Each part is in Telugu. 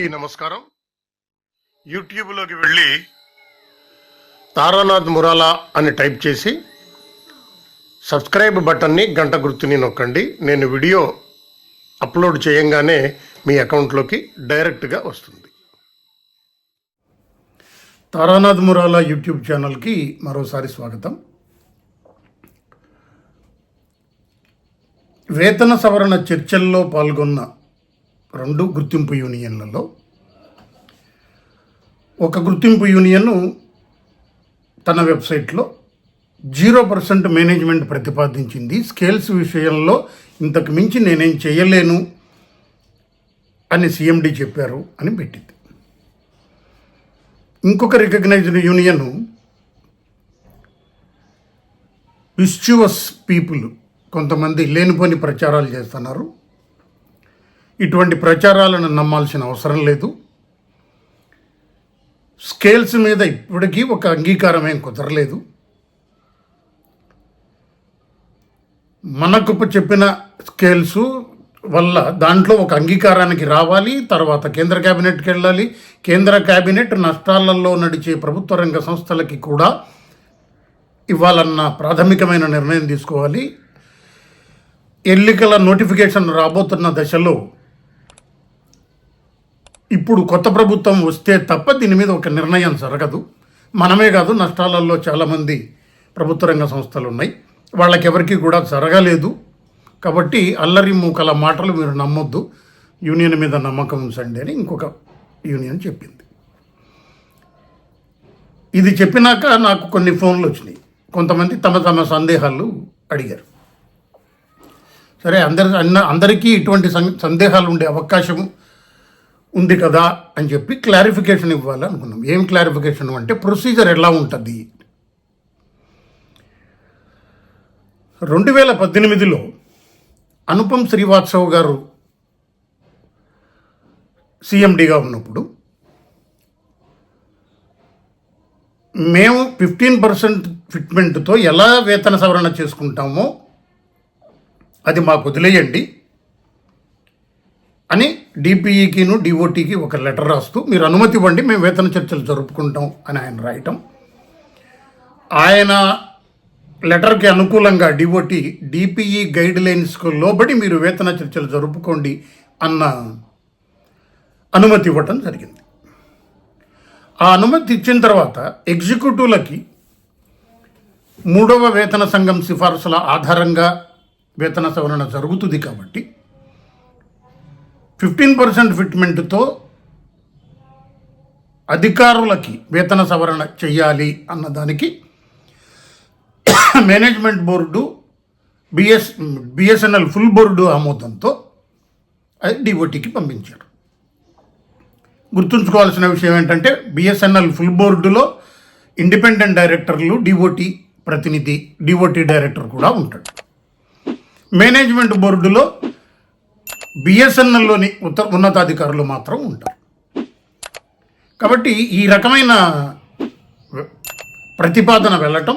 అందరికీ నమస్కారం. యూట్యూబ్లోకి వెళ్ళి తారానాథ్ మురాలా అని టైప్ చేసి సబ్స్క్రైబ్ బటన్ని గంట గుర్తుని నొక్కండి. నేను వీడియో అప్లోడ్ చేయంగానే మీ అకౌంట్లోకి డైరెక్ట్గా వస్తుంది. తారానాథ్ మురాలా యూట్యూబ్ ఛానల్కి మరోసారి స్వాగతం. వేతన సవరణ చర్చల్లో పాల్గొన్న రెండు గుర్తింపు యూనియన్లలో. ఒక గుర్తింపు యూనియన్ తన వెబ్సైట్లో జీరో పర్సెంట్ మేనేజ్మెంట్ ప్రతిపాదించింది. స్కేల్స్ విషయంలో ఇంతకు మించి నేనేం చేయలేను అని సీఎండి చెప్పారు అని పెట్టింది. ఇంకొక రికగ్నైజ్డ్ యూనియన్ మిస్చ్యువస్ పీపుల్ కొంతమంది లేనిపోని ప్రచారాలు చేస్తున్నారు. ఇటువంటి ప్రచారాలను నమ్మాల్సిన అవసరం లేదు. స్కేల్స్ మీద ఇప్పటికీ ఒక అంగీకారం ఏం కుదరలేదు మనకు చెప్పిన స్కేల్స్ వల్ల దాంట్లో ఒక అంగీకారానికి రావాలి తర్వాత కేంద్ర క్యాబినెట్కి వెళ్ళాలి. కేంద్ర క్యాబినెట్ నష్టాలలో నడిచే ప్రభుత్వ రంగ సంస్థలకి కూడా ఇవ్వాలన్న ప్రాథమికమైన నిర్ణయం తీసుకోవాలి. ఎన్నికల నోటిఫికేషన్ రాబోతున్న దశలో ఇప్పుడు కొత్త ప్రభుత్వం వస్తే తప్ప దీని మీద ఒక నిర్ణయం జరగదు. మనమే కాదు నష్టాలలో చాలామంది ప్రభుత్వ రంగ సంస్థలు ఉన్నాయి వాళ్ళకెవరికి కూడా జరగలేదు. కాబట్టి అల్లరి మూకల మాటలు మీరు నమ్మొద్దు. యూనియన్ మీద నమ్మకం ఉంచండి అని ఇంకొక యూనియన్ చెప్పింది. ఇది చెప్పినాక నాకు కొన్ని ఫోన్లు వచ్చినాయి. కొంతమంది తమ తమ సందేహాలు అడిగారు. సరే అందరి అన్న అందరికీ ఇటువంటి సం- సందేహాలు ఉండే అవకాశం ఉంది కదా అని చెప్పి క్లారిఫికేషన్ ఇవ్వాలనుకున్నాం. ఏం క్లారిఫికేషన్ అంటే ప్రొసీజర్ ఎలా ఉంటుంది? రెండు వేల పద్దెనిమిదిలో అనుపం శ్రీవాత్సవ్ గారు సిఎండిగా ఉన్నప్పుడు మేము ఫిఫ్టీన్ పర్సెంట్ ఫిట్మెంట్తో ఎలా వేతన సవరణ చేసుకుంటామో అది మాకు వదిలేయండి. అని డిపిఈకిను డిఓటీకి ఒక లెటర్ రాస్తూ మీరు అనుమతి ఇవ్వండి మేము వేతన చర్చలు జరుపుకుంటాం అని ఆయన రాయటం. ఆయన లెటర్కి అనుకూలంగా డిఓటీ డిపిఈ గైడ్ లైన్స్కు లోబడి మీరు వేతన చర్చలు జరుపుకోండి అన్న అనుమతి ఇవ్వటం జరిగింది. ఆ అనుమతి ఇచ్చిన తర్వాత ఎగ్జిక్యూటివ్లకి మూడవ వేతన సంఘం సిఫార్సుల ఆధారంగా వేతన సవరణ జరుగుతుంది కాబట్టి ఫిఫ్టీన్ పర్సెంట్ ఫిట్మెంట్తో అధికారులకి వేతన సవరణ చెయ్యాలి అన్నదానికి management board BS BSNL full board ఆమోదంతో అది డిఓటీకి పంపించారు. గుర్తుంచుకోవాల్సిన విషయం ఏంటంటే బిఎస్ఎన్ఎల్ ఫుల్ బోర్డులో ఇండిపెండెంట్ డైరెక్టర్లు డిఓటి ప్రతినిధి డిఓటీ డైరెక్టర్ కూడా ఉంటాడు. మేనేజ్మెంట్ బోర్డులో బిఎస్ఎన్ఎల్లోని ఉత్తర ఉన్నతాధికారులు మాత్రం ఉంటారు. కాబట్టి ఈ రకమైన ప్రతిపాదన వెళ్ళటం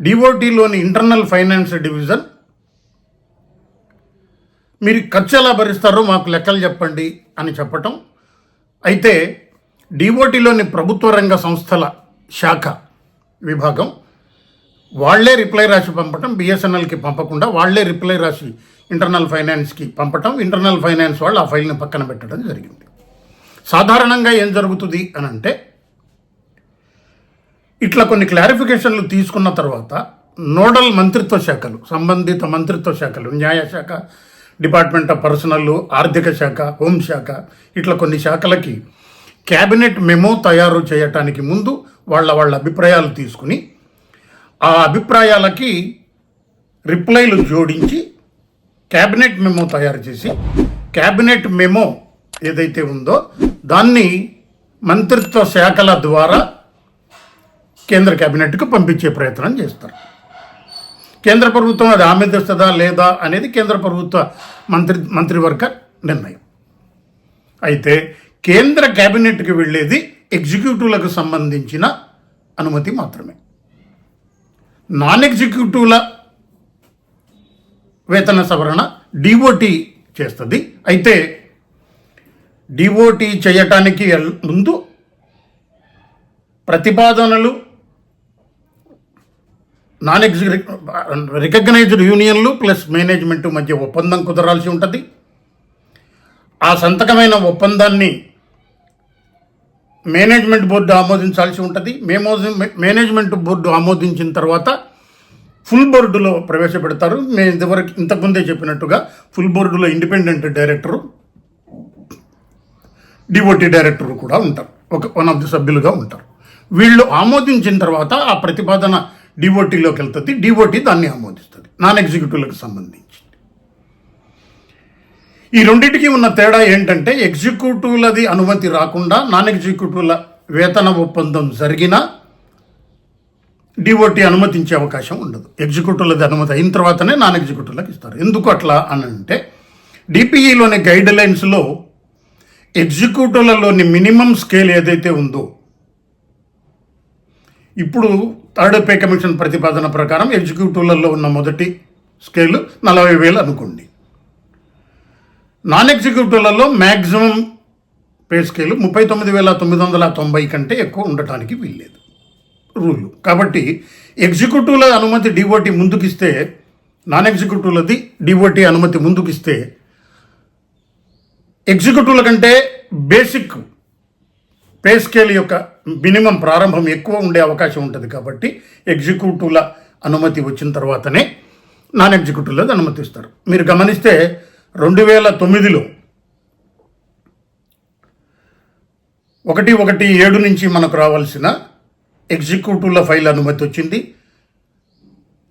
డిఓటీలోని ఇంటర్నల్ ఫైనాన్స్ డివిజన్ మీరు ఖర్చు ఎలా భరిస్తారో మాకు లెక్కలు చెప్పండి అని చెప్పటం. అయితే డిఓటీలోని ప్రభుత్వ రంగ సంస్థల శాఖ విభాగం వాళ్ళే రిప్లై రాసి పంపటం బిఎస్ఎన్ఎల్కి పంపకుండా వాళ్ళే రిప్లై రాసి ఇంటర్నల్ ఫైనాన్స్కి పంపటం ఇంటర్నల్ ఫైనాన్స్ వాళ్ళు ఆ ఫైల్ని పక్కన పెట్టడం జరిగింది. సాధారణంగా ఏం జరుగుతుంది అని అంటే ఇట్లా కొన్ని క్లారిఫికేషన్లు తీసుకున్న తర్వాత నోడల్ మంత్రిత్వ శాఖలు సంబంధిత మంత్రిత్వ శాఖలు న్యాయశాఖ డిపార్ట్మెంట్ ఆఫ్ పర్సనల్ ఆర్థిక శాఖ హోంశాఖ ఇట్లా కొన్ని శాఖలకి క్యాబినెట్ మెమో తయారు చేయటానికి ముందు వాళ్ళ వాళ్ళ అభిప్రాయాలు తీసుకుని ఆ అభిప్రాయాలకి రిప్లైలు జోడించి క్యాబినెట్ మెమో తయారు చేసి క్యాబినెట్ మెమో ఏదైతే ఉందో దాన్ని మంత్రిత్వ శాఖల ద్వారా కేంద్ర క్యాబినెట్కు పంపించే ప్రయత్నం చేస్తారు. కేంద్ర ప్రభుత్వం అది ఆమెదిస్తుందా లేదా అనేది కేంద్ర ప్రభుత్వ మంత్రి మంత్రివర్గ నిర్ణయం. అయితే కేంద్ర క్యాబినెట్కి వెళ్ళేది ఎగ్జిక్యూటివ్లకు సంబంధించిన అనుమతి మాత్రమే. నాన్ ఎగ్జిక్యూటివ్ల వేతన సవరణ డిఓటి చేస్తుంది. అయితే డిఓటి చేయటానికి ముందు ప్రతిపాదనలు నాన్ ఎగ్జిక్యూటివ్ రికగ్నైజ్డ్ యూనియన్లు ప్లస్ మేనేజ్మెంట్ మధ్య ఒప్పందం కుదరాల్సి ఉంటుంది. ఆ సంతకమైన ఒప్పందాన్ని మేనేజ్మెంట్ బోర్డు ఆమోదించాల్సి ఉంటుంది. మేమో మేనేజ్మెంట్ బోర్డు ఆమోదించిన తర్వాత ఫుల్ బోర్డులో ప్రవేశపెడతారు. మేము ఇంతవరకు ఇంతకుముందే చెప్పినట్టుగా ఫుల్ బోర్డులో ఇండిపెండెంట్ డైరెక్టరు డిఓటీ డైరెక్టర్ కూడా ఉంటారు. ఒక వన్ ఆఫ్ ది సభ్యులుగా ఉంటారు. వీళ్ళు ఆమోదించిన తర్వాత ఆ ప్రతిపాదన డిఓటీలోకి వెళ్తుంది. డిఓటీ దాన్ని ఆమోదిస్తుంది. నాన్ ఎగ్జిక్యూటివ్లకు సంబంధించి. ఈ రెండింటికి ఉన్న తేడా ఏంటంటే ఎగ్జిక్యూటివ్లది అనుమతి రాకుండా నాన్ ఎగ్జిక్యూటివ్ల వేతన ఒప్పందం జరిగినా డిఓటి అనుమతించే అవకాశం ఉండదు. ఎగ్జిక్యూటివ్లది అనుమతి అయిన తర్వాతనే నాన్ ఎగ్జిక్యూటివ్లకు ఇస్తారు. ఎందుకు అట్లా అని అంటే డిపిఈలోని గైడ్ లైన్స్లో ఎగ్జిక్యూటివ్లలోని మినిమం స్కేల్ ఏదైతే ఉందో ఇప్పుడు థర్డ్ పే కమిషన్ ప్రతిపాదన ప్రకారం ఎగ్జిక్యూటివ్లలో ఉన్న మొదటి స్కేల్ నలభై వేలు అనుకోండి. నాన్ ఎగ్జిక్యూటివ్లలో మ్యాక్సిమం పే స్కేల్ ముప్పై తొమ్మిది వేల తొమ్మిది వందల తొంభై కంటే ఎక్కువ ఉండటానికి వీల్లేదు. రూలు కాబట్టి ఎగ్జిక్యూటివ్ల అనుమతి డిఓటి ముందుకిస్తే నాన్ ఎగ్జిక్యూటివ్లది డిఓటి అనుమతి ముందుకిస్తే ఎగ్జిక్యూటివ్ల కంటే బేసిక్ పే స్కేల్ యొక్క మినిమం ప్రారంభం ఎక్కువ ఉండే అవకాశం ఉంటుంది కాబట్టి ఎగ్జిక్యూటివ్ల అనుమతి వచ్చిన తర్వాతనే నాన్ ఎగ్జిక్యూటివ్లది అనుమతిస్తారు. మీరు గమనిస్తే రెండు వేల తొమ్మిదిలో ఒకటి ఒకటి ఏడు నుంచి మనకు రావాల్సిన ఎగ్జిక్యూటివ్ల ఫైల్ అనుమతి వచ్చింది.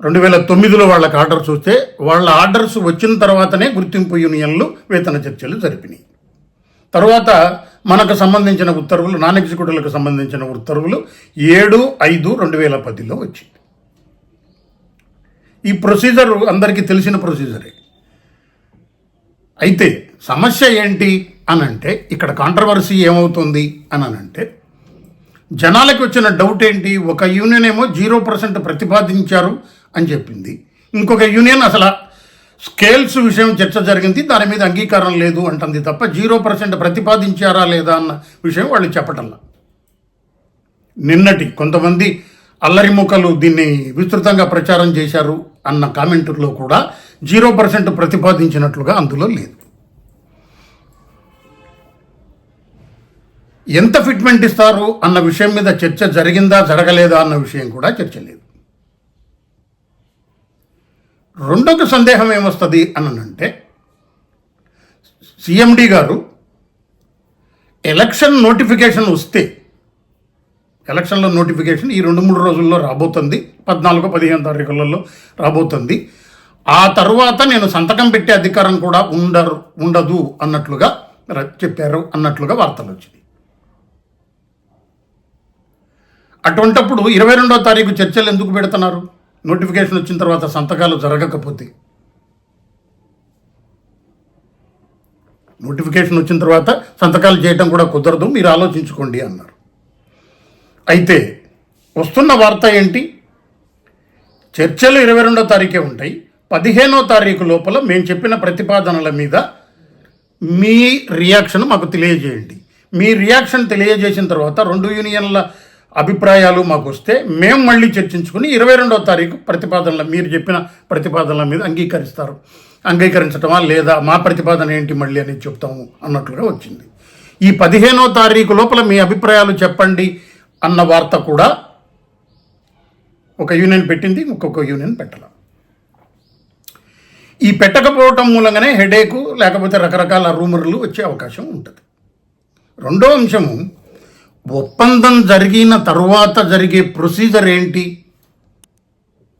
రెండు వేల తొమ్మిదిలో వాళ్ళకి ఆర్డర్స్ వస్తే వాళ్ళ ఆర్డర్స్ వచ్చిన తర్వాతనే గుర్తింపు యూనియన్లు వేతన చర్చలు జరిపినాయి. తర్వాత మనకు సంబంధించిన ఉత్తర్వులు నాన్ ఎగ్జిక్యూటివ్లకు సంబంధించిన ఉత్తర్వులు ఏడు ఐదు రెండు వేల పదిలో వచ్చింది. ఈ ప్రొసీజర్ అందరికీ తెలిసిన ప్రొసీజరే. అయితే సమస్య ఏంటి అని అంటే ఇక్కడ కాంట్రవర్సీ ఏమవుతుంది అని అంటే జనాలకు వచ్చిన డౌట్ ఏంటి? ఒక యూనియన్ ఏమో జీరో పర్సెంట్ ప్రతిపాదించారు అని చెప్పింది. ఇంకొక యూనియన్ అసలు స్కేల్స్ విషయం చర్చ జరిగింది. దాని మీద అంగీకారం లేదు అంటుంది తప్ప జీరో పర్సెంట్ ప్రతిపాదించారా లేదా అన్న విషయం వాళ్ళు చెప్పటంలా నిన్నటి కొంతమంది అల్లరి దీన్ని విస్తృతంగా ప్రచారం చేశారు అన్న కామెంటులో కూడా జీరో పర్సెంట్ ప్రతిపాదించినట్లుగా అందులో లేదు. ఎంత ఫిట్మెంట్ ఇస్తారు అన్న విషయం మీద చర్చ జరిగిందా జరగలేదా అన్న విషయం కూడా చర్చ లేదు. రెండొక సందేహం ఏమొస్తుంది అనంటే సిఎండి గారు ఎలక్షన్ నోటిఫికేషన్ వస్తే ఎలక్షన్లో నోటిఫికేషన్ ఈ రెండు మూడు రోజుల్లో రాబోతుంది పద్నాలుగు పదిహేను తారీఖులలో రాబోతుంది. ఆ తర్వాత నేను సంతకం పెట్టే అధికారం కూడా ఉండరు ఉండదు అన్నట్లుగా చెప్పారు అన్నట్లుగా వార్తలు వచ్చింది. అటువంటప్పుడు ఇరవై రెండో తారీఖు చర్చలు ఎందుకు పెడుతున్నారు? నోటిఫికేషన్ వచ్చిన తర్వాత సంతకాలు జరగకపోతే. నోటిఫికేషన్ వచ్చిన తర్వాత సంతకాలు చేయటం కూడా కుదరదు మీరు ఆలోచించుకోండి అన్నారు. అయితే వస్తున్న వార్త ఏంటి? చర్చలు ఇరవై రెండో తారీఖే ఉంటాయి. పదిహేనో తారీఖు లోపల మేము చెప్పిన ప్రతిపాదనల మీద మీ రియాక్షన్ మాకు తెలియజేయండి. మీ రియాక్షన్ తెలియజేసిన తర్వాత రెండు యూనియన్ల అభిప్రాయాలు మాకు వస్తే మేము మళ్ళీ చర్చించుకుని ఇరవై రెండవ తారీఖు ప్రతిపాదనల మీరు చెప్పిన ప్రతిపాదనల మీద అంగీకరిస్తారు. అంగీకరించటమా లేదా మా ప్రతిపాదన ఏంటి మళ్ళీ అనేది చెప్తాము అన్నట్లుగా వచ్చింది. ఈ పదిహేనో తారీఖు లోపల మీ అభిప్రాయాలు చెప్పండి అన్న వార్త కూడా ఒక యూనియన్ పెట్టింది ఇంకొక యూనియన్ పెట్టాల. ఈ పెట్టకపోవటం మూలంగానే హెడేకు లేకపోతే రకరకాల రూమర్లు వచ్చే అవకాశం ఉంటుంది. రెండో అంశము ఒప్పందం జరిగిన తరువాత జరిగే ప్రొసీజర్ ఏంటి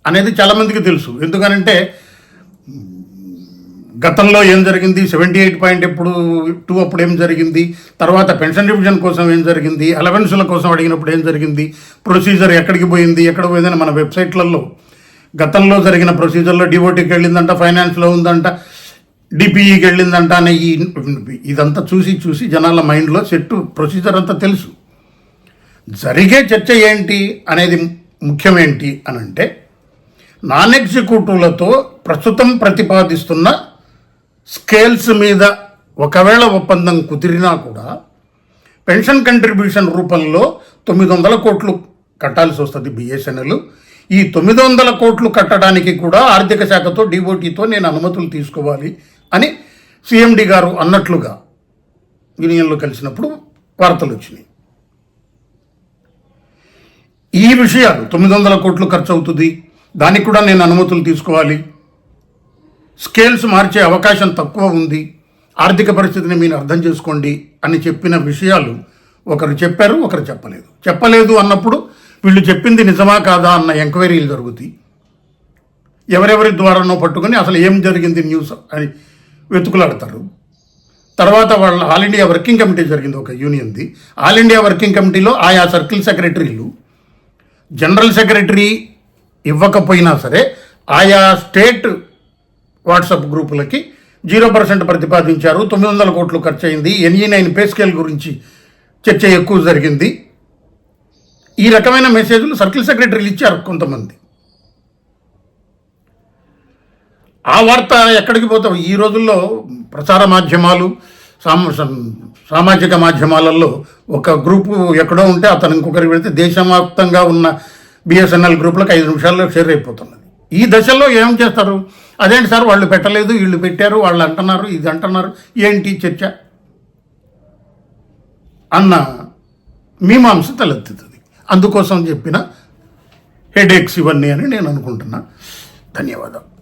అనేది చాలామందికి తెలుసు. ఎందుకనంటే గతంలో ఏం జరిగింది? సెవెంటీ ఎయిట్ పాయింట్ ఎప్పుడు టూ అప్పుడు ఏం జరిగింది? తర్వాత పెన్షన్ డివిజన్ కోసం ఏం జరిగింది? అలవెన్సుల కోసం అడిగినప్పుడు ఏం జరిగింది? ప్రొసీజర్ ఎక్కడికి పోయింది? ఎక్కడ పోయిందని మన వెబ్సైట్లలో గతంలో జరిగిన ప్రొసీజర్లో డిఓటీకి వెళ్ళిందంట ఫైనాన్స్లో ఉందంట డిపిఈకి వెళ్ళిందంట అనే ఈ ఇదంతా చూసి చూసి జనాల మైండ్లో సెట్ ప్రొసీజర్ అంతా తెలుసు. జరిగే చర్చ ఏంటి అనేది ముఖ్యమేంటి అని అంటే నాన్ ఎగ్జిక్యూటివ్లతో ప్రస్తుతం ప్రతిపాదిస్తున్న స్కేల్స్ మీద ఒకవేళ ఒప్పందం కుదిరినా కూడా పెన్షన్ కంట్రిబ్యూషన్ రూపంలో తొమ్మిది వందల కోట్లు కట్టాల్సి వస్తుంది బిఎస్ఎన్ఎల్ ఈ తొమ్మిది వందల కోట్లు కట్టడానికి కూడా ఆర్థిక శాఖతో డిఓటీతో నేను అనుమతులు తీసుకోవాలి అని సీఎండి గారు అన్నట్లుగా యూనియన్లో కలిసినప్పుడు వార్తలు వచ్చినాయి. ఈ విషయాలు తొమ్మిది వందల కోట్లు ఖర్చు అవుతుంది దానికి కూడా నేను అనుమతులు తీసుకోవాలి. స్కేల్స్ మార్చే అవకాశం తక్కువ ఉంది. ఆర్థిక పరిస్థితిని మీరు అర్థం చేసుకోండి అని చెప్పిన విషయాలు ఒకరు చెప్పారు ఒకరు చెప్పలేదు. చెప్పలేదు అన్నప్పుడు వీళ్ళు చెప్పింది నిజమా కాదా అన్న ఎంక్వైరీలు జరుగుతాయి. ఎవరెవరి ద్వారానో పట్టుకొని అసలు ఏం జరిగింది న్యూస్ అని వెతుకులాడతారు. తర్వాత వాళ్ళ ఆల్ ఇండియా వర్కింగ్ కమిటీ జరిగింది ఒక యూనియన్ది. ఆల్ ఇండియా వర్కింగ్ కమిటీలో ఆయా సర్కిల్ సెక్రటరీలు. జనరల్ సెక్రటరీ ఇవ్వకపోయినా సరే ఆయా స్టేట్ వాట్సాప్ గ్రూపులకి జీరో పర్సెంట్ ప్రతిపాదించారు. తొమ్మిది వందల కోట్లు ఖర్చు అయింది ఎన్ఈ నైన్ పే స్కేల్ గురించి చర్చ ఎక్కువ జరిగింది. ఈ రకమైన మెసేజ్లు సర్కిల్ సెక్రటరీలు ఇచ్చారు కొంతమంది. ఆ వార్త ఎక్కడికి పోతావు? ఈ రోజుల్లో ప్రసార మాధ్యమాలు సామాజిక మాధ్యమాలలో ఒక గ్రూపు ఎక్కడో ఉంటే అతను ఇంకొకరికి పెడితే దేశవ్యాప్తంగా ఉన్న బిఎస్ఎన్ఎల్ గ్రూపులకు ఐదు నిమిషాల్లో షేర్ అయిపోతున్నది. ఈ దశలో ఏం చేస్తారు? అదేంటి సార్ వాళ్ళు పెట్టలేదు వీళ్ళు పెట్టారు వాళ్ళు అంటున్నారు ఇది అంటున్నారు ఏంటి చర్చ? అన్న మీమాంస తలెత్తుతుంది. అందుకోసం చెప్పిన హెడేక్స్ ఇవన్నీ అని నేను అనుకుంటున్నా. ధన్యవాదాలు.